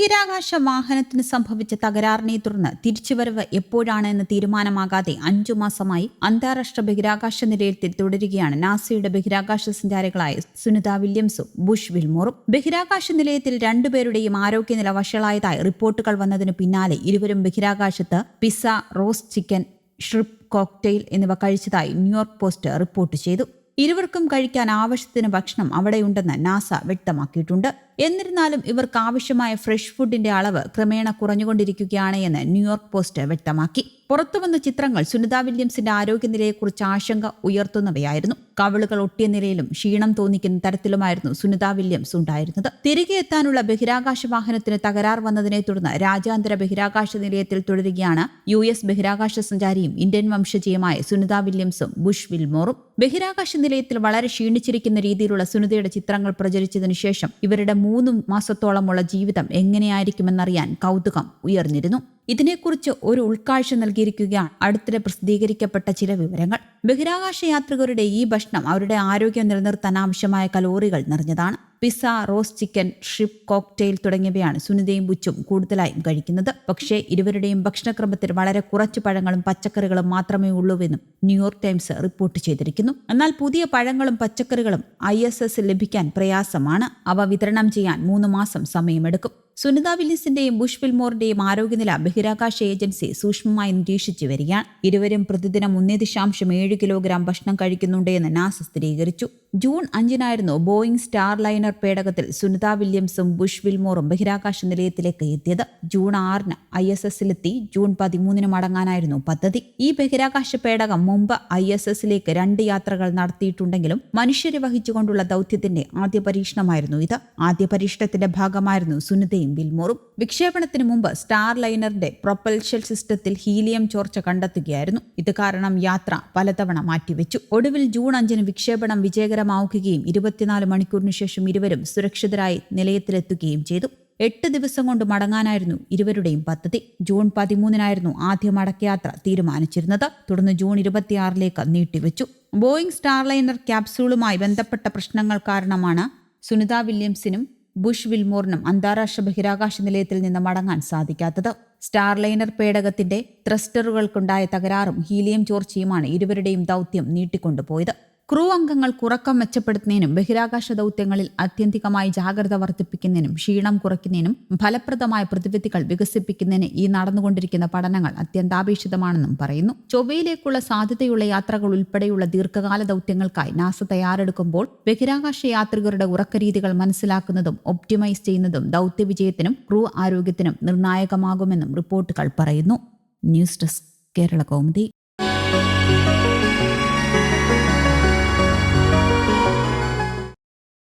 ബഹിരാകാശ വാഹനത്തിന് സംഭവിച്ച തകരാറിനെ തുടർന്ന് തിരിച്ചുവരവ് എപ്പോഴാണ് എന്ന് തീരുമാനമാകാതെ അഞ്ചു മാസമായി അന്താരാഷ്ട്ര ബഹിരാകാശ നിലയത്തിൽ തുടരുകയാണ്. നാസയുടെ ബഹിരാകാശ സഞ്ചാരികളായ സുനിത വില്യംസും ബുഷ് വിൽമോറും. ബഹിരാകാശ നിലയത്തിൽ രണ്ടുപേരുടെയും ആരോഗ്യനില വഷളായതായി റിപ്പോർട്ടുകൾ വന്നതിനു പിന്നാലെ ഇരുവരും ബഹിരാകാശത്ത് pizza roast chicken shrimp cocktail എന്നിവ കഴിച്ചതായി ന്യൂയോർക്ക് പോസ്റ്റ് റിപ്പോർട്ട് ചെയ്തു. ഇരുവർക്കും കഴിക്കാൻ ആവശ്യത്തിന് ഭക്ഷണം അവിടെയുണ്ടെന്ന് നാസ വ്യക്തമാക്കിയിട്ടുണ്ട്. എന്നിരുന്നാലും ഇവർക്ക് ആവശ്യമായ ഫ്രഷ് ഫുഡിന്റെ അളവ് ക്രമേണ കുറഞ്ഞുകൊണ്ടിരിക്കുകയാണ് എന്ന് ന്യൂയോർക്ക് പോസ്റ്റ് വ്യക്തമാക്കി. പുറത്തുവന്ന ചിത്രങ്ങൾ സുനിത വില്യംസിന്റെ ആരോഗ്യനിലയെക്കുറിച്ച് ആശങ്ക ഉയർത്തുന്നവയായിരുന്നു. കവിളുകൾ ഒട്ടിയ നിലയിലും ക്ഷീണം തോന്നിക്കുന്ന തരത്തിലുമായിരുന്നു സുനിത വില്യംസ് ഉണ്ടായിരുന്നത്. തിരികെ എത്താനുള്ള ബഹിരാകാശ വാഹനത്തിന് തകരാർ വന്നതിനെ തുടർന്ന് രാജ്യാന്തര ബഹിരാകാശ നിലയത്തിൽ തുടരുകയാണ് യു എസ് ബഹിരാകാശ സഞ്ചാരിയും ഇന്ത്യൻ വംശജയുമായ സുനിത വില്യംസും ബുഷ് വിൽമോറും. ബഹിരാകാശ നിലയത്തിൽ വളരെ ക്ഷീണിച്ചിരിക്കുന്ന രീതിയിലുള്ള സുനിതയുടെ ചിത്രങ്ങൾ പ്രചരിച്ചതിനു ശേഷം ഇവരുടെ മൂന്ന് മാസത്തോളമുള്ള ജീവിതം എങ്ങനെയായിരിക്കുമെന്നറിയാൻ കൗതുകം ഉയർന്നിരുന്നു. ഇതിനെക്കുറിച്ച് ഒരു ഉൾക്കാഴ്ച നൽകിയിരിക്കുകയാണ് അടുത്തിടെ പ്രസിദ്ധീകരിക്കപ്പെട്ട ചില വിവരങ്ങൾ. ബഹിരാകാശ യാത്രികരുടെ ഈ ഭക്ഷണം അവരുടെ ആരോഗ്യം നിലനിർത്താൻ ആവശ്യമായ കലോറികൾ നിറഞ്ഞതാണ്. Pizza roast chicken shrimp cocktail തുടങ്ങിയവയാണ് സുനിതയും ബുച്ചും കൂടുതലായും കഴിക്കുന്നത്. പക്ഷേ ഇരുവരുടെയും ഭക്ഷണക്രമത്തിൽ വളരെ കുറച്ച് പഴങ്ങളും പച്ചക്കറികളും മാത്രമേ ഉള്ളൂവെന്നും ന്യൂയോർക്ക് ടൈംസ് റിപ്പോർട്ട് ചെയ്തിരിക്കുന്നു. എന്നാൽ പുതിയ പഴങ്ങളും പച്ചക്കറികളും ഐ ലഭിക്കാൻ പ്രയാസമാണ്. അവ വിതരണം ചെയ്യാൻ മൂന്ന് മാസം സമയമെടുക്കും. സുനിത വില്യസിന്റെയും ബുഷ് ഫിൽമോറിന്റെയും ആരോഗ്യനില ബഹിരാകാശ ഏജൻസി സൂക്ഷ്മമായി നിരീക്ഷിച്ചു വരികയാണ്. ഇരുവരും പ്രതിദിനം ഒന്നേ ദശാംശം ഏഴ് കിലോഗ്രാം ഭക്ഷണം കഴിക്കുന്നുണ്ടെന്ന് നാസ സ്ഥിരീകരിച്ചു. ജൂൺ അഞ്ചിനായിരുന്നു ബോയിങ് സ്റ്റാർ ലൈനർ പേടകത്തിൽ സുനിത വില്യംസും ബുഷ് വിൽമോറും ബഹിരാകാശ നിലയത്തിലേക്ക് എത്തിയത് ജൂൺ ആറിന് ഐ എസ് എസിലെത്തി. ജൂൺ പതിമൂന്നിന് മടങ്ങാനായിരുന്നു പദ്ധതി. ഈ ബഹിരാകാശ പേടകം മുമ്പ് ഐ എസ് എസിലേക്ക് രണ്ട് യാത്രകൾ നടത്തിയിട്ടുണ്ടെങ്കിലും മനുഷ്യരെ വഹിച്ചുകൊണ്ടുള്ള ദൗത്യത്തിന്റെ ആദ്യ പരീക്ഷണമായിരുന്നു ഇത്. ആദ്യ പരീക്ഷണത്തിന്റെ ഭാഗമായിരുന്നു സുനിതയും വിൽമോറും. വിക്ഷേപണത്തിന് മുമ്പ് സ്റ്റാർ ലൈനറിന്റെ പ്രൊപ്പൽഷൻ സിസ്റ്റത്തിൽ ഹീലിയം ചോർച്ച കണ്ടെത്തുകയായിരുന്നു. ഇത് കാരണം യാത്ര പലതവണ മാറ്റിവെച്ചു. ഒടുവിൽ ജൂൺ അഞ്ചിന് വിക്ഷേപണം വിജയകരമാവുകയും ഇരുപത്തിനാല് മണിക്കൂറിനു ശേഷം ഇരുവരും സുരക്ഷിതരായി നിലയത്തിലെത്തുകയും ചെയ്തു. എട്ട് ദിവസം കൊണ്ട് മടങ്ങാനായിരുന്നു ഇരുവരുടെയും പദ്ധതി. ജൂൺ പതിമൂന്നിനായിരുന്നു ആദ്യ മടക്കയാത്ര തീരുമാനിച്ചിരുന്നത്. തുടർന്ന് ജൂൺ ഇരുപത്തിയാറിലേക്ക് നീട്ടിവെച്ചു. ബോയിങ് സ്റ്റാർലൈനർ ക്യാപ്സൂളുമായി ബന്ധപ്പെട്ട പ്രശ്നങ്ങൾ കാരണമാണ് സുനിത വില്യംസിനും ബുഷ് വിൽമോറിനും അന്താരാഷ്ട്ര ബഹിരാകാശ നിലയത്തിൽ നിന്ന് മടങ്ങാൻ സാധിക്കാത്തത്. സ്റ്റാർലൈനർ പേടകത്തിന്റെ ത്രസ്റ്ററുകൾക്കുണ്ടായ തകരാറും ഹീലിയം ചോർച്ചയുമാണ് ഇരുവരുടെയും ദൗത്യം നീട്ടിക്കൊണ്ടുപോയത്. ക്രൂ അംഗങ്ങൾ കുറക്കം മെച്ചപ്പെടുത്തുന്നതിനും ബഹിരാകാശ ദൗത്യങ്ങളിൽ ആത്യന്തികമായി ജാഗ്രത വർദ്ധിപ്പിക്കുന്നതിനും ക്ഷീണം കുറയ്ക്കുന്നതിനും ഫലപ്രദമായ പ്രതിവിധികൾ വികസിപ്പിക്കുന്നതിന് ഈ നടന്നുകൊണ്ടിരിക്കുന്ന പഠനങ്ങൾ അത്യന്താപേക്ഷിതമാണെന്നും പറയുന്നു. ചൊവ്വയിലേക്കുള്ള സാധ്യതയുള്ള യാത്രകൾ ഉൾപ്പെടെയുള്ള ദീർഘകാല ദൗത്യങ്ങൾക്കായി നാസ തയ്യാറെടുക്കുമ്പോൾ ബഹിരാകാശ യാത്രികരുടെ ഉറക്കരീതികൾ മനസ്സിലാക്കുന്നതും ഒപ്റ്റിമൈസ് ചെയ്യുന്നതും ദൗത്യ വിജയത്തിനും ക്രൂ ആരോഗ്യത്തിനും നിർണായകമാകുമെന്നും റിപ്പോർട്ടുകൾ പറയുന്നു. News desk Kerala Kaumudi.